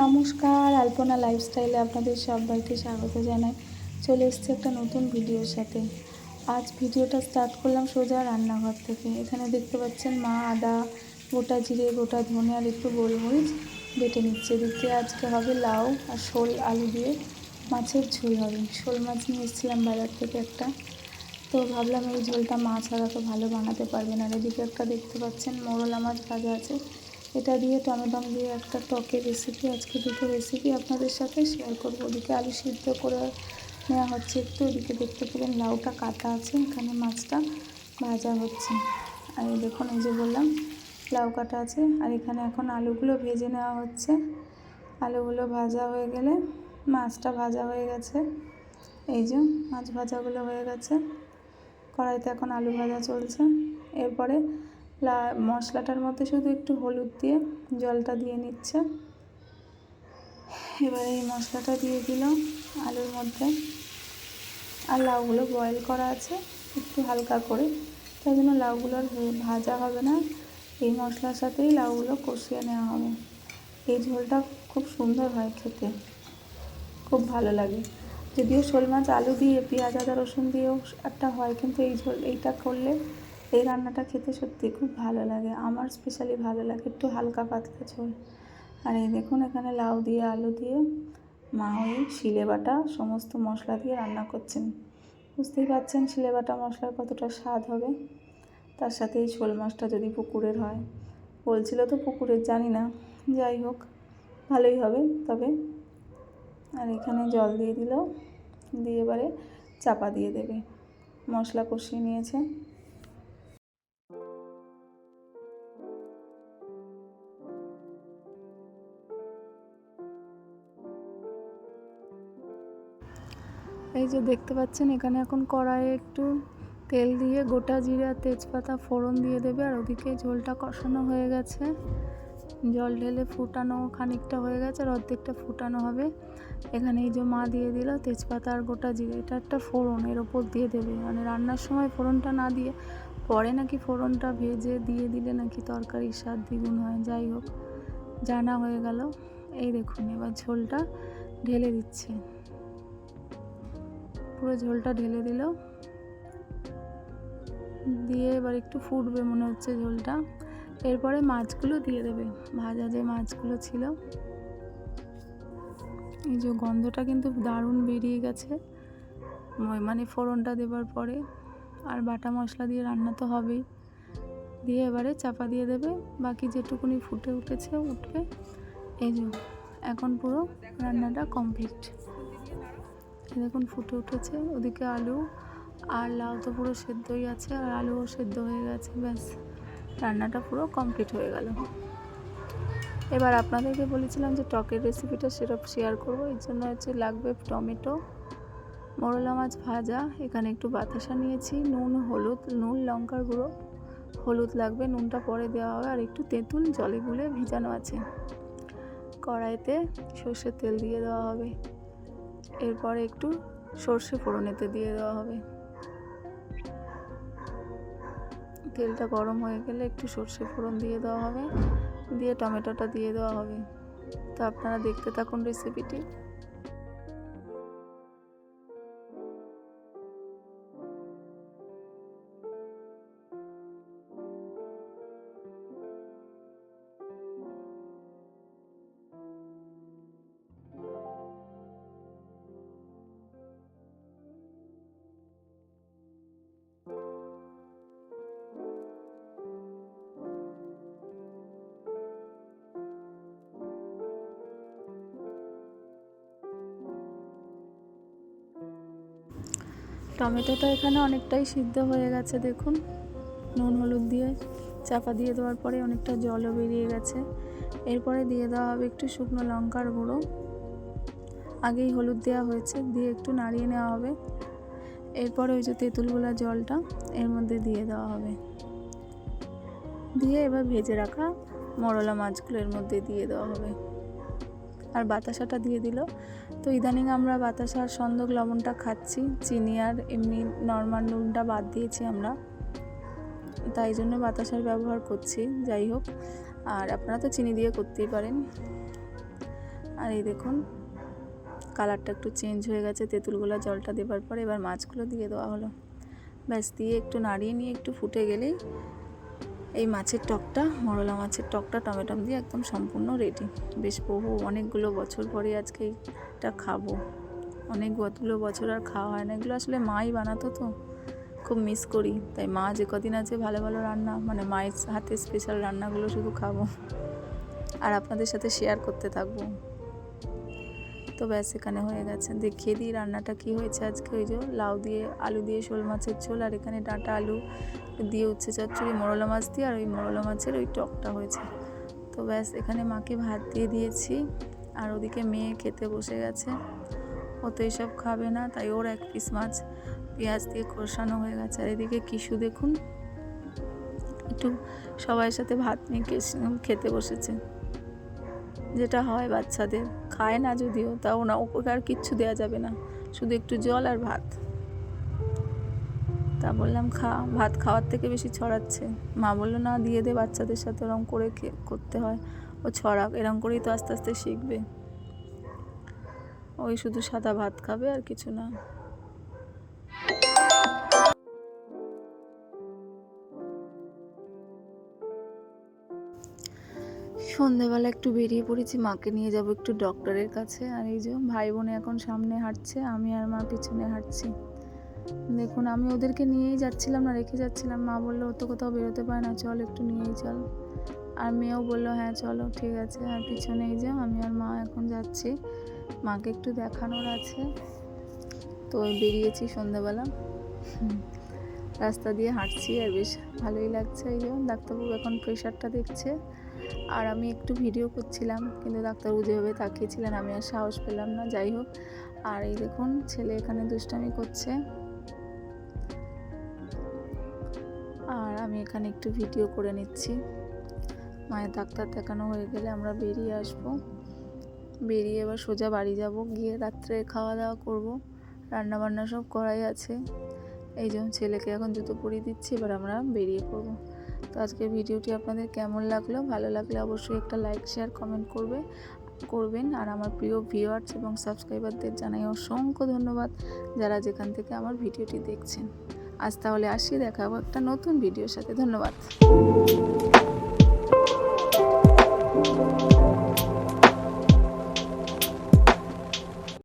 নমস্কার, আলপনা লাইফস্টাইলে আপনাদের সবাইকে স্বাগত জানাই। চলে এসেছি একটা নতুন ভিডিওর সাথে। আজ ভিডিওটা স্টার্ট করলাম সোজা রান্নাঘর থেকে। এখানে দেখতে পাচ্ছেন মা আদা, গোটা জিরে, গোটা ধনে আর একটু গোলমরিচ বেটে নিচ্ছে। এদিকে আজকে হবে লাউ আর শোল আলু দিয়ে মাছের ঝোল হবে। শোল মাছ নিয়ে এসেছিলাম বাজার থেকে একটা। তো ভাবলাম এই ঝোলটা মাছ ছাড়া তো ভালো বানাতে পারবেন আর এদিকে একটা দেখতে পাচ্ছেন, মোরলা মাছ ভাজা আছে। এটা দিয়ে টমেটম দিয়ে একটা টকের রেসিপি আজকে দুটো রেসিপি আপনাদের সাথে শেয়ার করব। ওদিকে আলু সিদ্ধ করে নেওয়া হচ্ছে একটু ওদিকে দেখতে পেলেন লাউটা কাটা আছে, এখানে মাছটা ভাজা হচ্ছে। আর দেখুন, এই যে বললাম, লাউ কাটা আছে। আর এখানে এখন আলুগুলো ভেজে নেওয়া হচ্ছে। আলুগুলো ভাজা হয়ে গেলে মাছটা ভাজা হয়ে গেছে। এই যে মাছ ভাজাগুলো হয়ে গেছে। কড়াইতে এখন আলু ভাজা চলছে। এরপরে মশলাটার মধ্যে শুধু একটু হলুদ দিয়ে জলটা দিয়ে নিচ্ছে। এবারে এই মশলাটা দিয়ে দিল আলুর মধ্যে। আর লাউগুলো বয়েল করা আছে একটু হালকা করে। তাই জন্য লাউগুলো আর ভাজা হবে না। এই মশলার সাথেই লাউগুলো কষিয়ে নেওয়া হবে। এই ঝোলটা খুব সুন্দর হয় খেতে। খুব ভালো লাগে। যদিও শোল মাছ, আলু দিয়ে, পেঁয়াজ, আদা, রসুন দিয়েও একটা হয়, কিন্তু এই ঝোল, এইটা করলে এই রান্নাটা খেতে সত্যি খুব ভালো লাগে। আমার স্পেশালি ভালো লাগে একটু হালকা পাতলা ঝোল। আর এই দেখুন, এখানে লাউ দিয়ে, আলু দিয়ে, মা ওই শিলে বাটা, সমস্ত মশলা দিয়ে রান্না করছেন। বুঝতেই পারছেন শিলে বাটা মশলার কতটা স্বাদ হবে? তার সাথে এই শোল মাছটা যদি পুকুরের হয়। বলছিল তো পুকুরের, জানি না। যাই হোক, ভালোই হবে। তবে আর এখানে জল দিয়ে দিল। দিয়ে এবারে চাপা দিয়ে দেবে। মশলা কষিয়ে নিয়েছে। এই যে দেখতে পাচ্ছেন, এখানে এখন কড়াইয়ে একটু তেল দিয়ে গোটা জিরা তেজপাতা ফোড়ন দিয়ে দেবে আর ওদিকে ঝোলটা কষানো হয়ে গেছে। জল ঢেলে ফুটানো খানিকটা হয়ে গেছে, আর অর্ধেকটা ফুটানো হবে। এখানে এই যে মা দিয়ে দিল তেজপাতা আর গোটা জিরে, এটা একটা ফোড়ন, এর ওপর দিয়ে দেবে। মানে রান্নার সময় ফোড়নটা না দিয়ে, পরে নাকি ফোড়নটা ভেজে দিয়ে দিলে নাকি তরকারির স্বাদ দ্বিগুণ হয়। যাই হোক, জানা হয়ে গেল। এই দেখুন, এবার ঝোলটা ঢেলে দিচ্ছে। পুরো ঝোলটা ঢেলে দিল। দিয়ে এবার একটু ফুটবে মনে হচ্ছে ঝোলটা। এরপরে মাছগুলো দিয়ে দেবে। ভাজা যে মাছগুলো ছিল, এই যে গন্ধটা কিন্তু দারুণ বেরিয়ে গেছে। মানে ফোড়নটা দেবার পরে। আর বাটা মশলা দিয়ে রান্না তো হবেই। দিয়ে এবারে চাপা দিয়ে দেবে। বাকি যেটুকুনি ফুটে উঠেছে, উঠবে। এই যে এখন পুরো রান্নাটা কমপ্লিট। দেখুন ফুটে উঠেছে। ওদিকে আলু আর লাউ তো পুরো সেদ্ধই আছে, আর আলুও সেদ্ধ হয়ে গেছে, ব্যাস। রান্নাটা পুরো কমপ্লিট হয়ে গেল। এবার আপনাদেরকে বলেছিলাম যে টকের রেসিপিটা সেটা শেয়ার করব। এর জন্য হচ্ছে লাগবে টমেটো, মরলা মাছ ভাজা, এখানে একটু বাতাসা নিয়েছি, নুন, হলুদ, নুন, লঙ্কার গুঁড়ো, হলুদ লাগবে, নুনটা পরে দেওয়া হবে, আর একটু তেঁতুল, জলে গুলে ভিজানো আছে। কড়াইতে সর্ষের তেল দিয়ে দেওয়া হবে। এরপরে একটু সর্ষে ফোড়নেতে দিয়ে দেওয়া হবে। তেলটা গরম হয়ে গেলে একটু সর্ষে ফোড়ন দিয়ে দেওয়া হবে। দিয়ে টমেটোটা দিয়ে দেওয়া হবে। তো আপনারা দেখতে থাকুন রেসিপিটি টমেটোটা এখানে অনেকটাই সিদ্ধ হয়ে গেছে, দেখুন। নুন হলুদ দিয়ে চাপা দিয়ে দেওয়ার পরে অনেকটা জলও বেরিয়ে গেছে। এরপরে দিয়ে দেওয়া হবে একটু শুকনো লঙ্কার গুঁড়ো। আগেই হলুদ দেওয়া হয়েছে, দিয়ে একটু নাড়িয়ে নেওয়া হবে। এরপরে ওই যে তেঁতুলগুলা জলটা এর মধ্যে দিয়ে দেওয়া হবে। দিয়ে এবার ভেজে রাখা মরলা মাছগুলো এর মধ্যে দিয়ে দেওয়া হবে। আর বাতাসাটা দিয়ে দিল। তো ইদানিং আমরা বাতাসার সন্দক লবণটা খাচ্ছি, চিনি আর এমনি নর্মাল নুনটা বাদ দিয়েছি আমরা। তাই জন্য বাতাসার ব্যবহার করছি, যাই হোক। আর আপনারা তো চিনি দিয়ে করতেই পারেন। আর এই দেখুন, কালারটা একটু চেঞ্জ হয়ে গেছে, তেঁতুলগুলো জলটা দেবার পরে এবার মাছগুলো দিয়ে দেওয়া হলো। ব্যাস, দিয়ে একটু নাড়িয়ে নিয়ে একটু ফুটে গেলেই এই মাছের টকটা, মরলা মাছের টকটা টমেটম দিয়ে একদম সম্পূর্ণ রেডি বেশ বহু, অনেকগুলো বছর পরে আজকে এটা খাব। অনেক অনেকগুলো বছর আর খাওয়া হয় না। এগুলো আসলে মাই বানাতো তো, খুব মিস করি। তাই মা যে কদিন আছে ভালো ভালো রান্না মানে মায়ের হাতে স্পেশাল রান্নাগুলো শুধু খাব। আর আপনাদের সাথে শেয়ার করতে থাকব। তো ব্যাস এখানে হয়ে গেছে। দেখিয়ে দিই রান্নাটা কি হয়েছে আজকে। ওই যে লাউ দিয়ে, আলু দিয়ে, শোল মাছের ঝোল আর এখানে ডাঁটা আলু দিয়ে উচ্ছে চচ্চড়ি, মোরলা মাছ দিয়ে আর ওই মোরলা মাছের ওই টকটা হয়েছে। তো ব্যাস এখানে মাকে ভাত দিয়ে দিয়েছি আর ওদিকে মেয়ে খেতে বসে গেছে। ও তো এইসব খাবে না, তাই ওর এক পিস মাছ পেঁয়াজ দিয়ে কষানো হয়ে গেছে। আর এদিকে কিশু দেখুন, একটু সবাই সাথে ভাত নিয়ে খেতে বসেছে। যেটা হয় বাচ্চাদের। খায় না যদিও, তাও না, ওকে আর কিচ্ছু দেওয়া যাবে না। শুধু একটু জল আর ভাত। তা বললাম, খা, ভাত খাওয়ার থেকে বেশি ছড়াচ্ছে। মা বলল, না, দিয়ে দে, বাচ্চাদের সাথে ওরম করে করতে হয়। ও ছড়াক, এরম করেই তো আস্তে আস্তে শিখবে। ওই শুধু সাদা ভাত খাবে আর কিছু না। সন্ধেবেলা একটু বেরিয়ে পড়েছি, মাকে নিয়ে যাব একটু ডক্টরের কাছে। আর এই যে ভাই বোনে এখন সামনে হাঁটছে, আমি আর মা পিছনে হাঁটছি। দেখুন, আমি ওদেরকে নিয়েই যাচ্ছিলাম না, রেখে যাচ্ছিলাম। মা বলল, ও তো কোথাও বেরোতে পারে না, চল একটু নিয়েই চল। আর মেয়েও বলল হ্যাঁ চলো, ঠিক আছে। আর পিছনে এই যে আমি আর মা এখন যাচ্ছি, মাকে একটু দেখানোর আছে। তো বেরিয়েছি সন্ধ্যাবেলা রাস্তা দিয়ে হাঁটছি আর বেশ ভালোই লাগছে। এই যে ডাক্তারবাবু এখন প্রেশারটা দেখছে। আর আমি একটু ভিডিও করছিলাম, কিন্তু ডাক্তারবাবু যেভাবে তাকিয়েছিলেন, আমি আর সাহস পেলাম না, যাই হোক। আর এই দেখুন, ছেলে এখানে দুষ্টামি করছে। আর আমি এখানে একটু ভিডিও করে নিচ্ছি। মায়ের ডাক্তার দেখানো হয়ে গেলে আমরা বেরিয়ে আসব। বেরিয়ে এবার সোজা বাড়ি যাব, গিয়ে রাত্রে খাওয়া দাওয়া করব। রান্না বান্না সব করাই আছে। এই জন্য ছেলেকে এখন জুতো পরিয়ে দিচ্ছি, এবার আমরা বেরিয়ে পড়ব। তো আজকে ভিডিওটি আপনাদের কেমন লাগল? ভালো লাগলে অবশ্যই একটা লাইক শেয়ার কমেন্ট করবে, করবেন। আর আমার প্রিয় ভিউয়ার্স এবং সাবস্ক্রাইবারদের জানাই অসংখ্য ধন্যবাদ যারা যেখান থেকে আমার ভিডিওটি দেখছেন। আজ তাহলে আসি, দেখা হবে একটা নতুন ভিডিওর সাথে। ধন্যবাদ।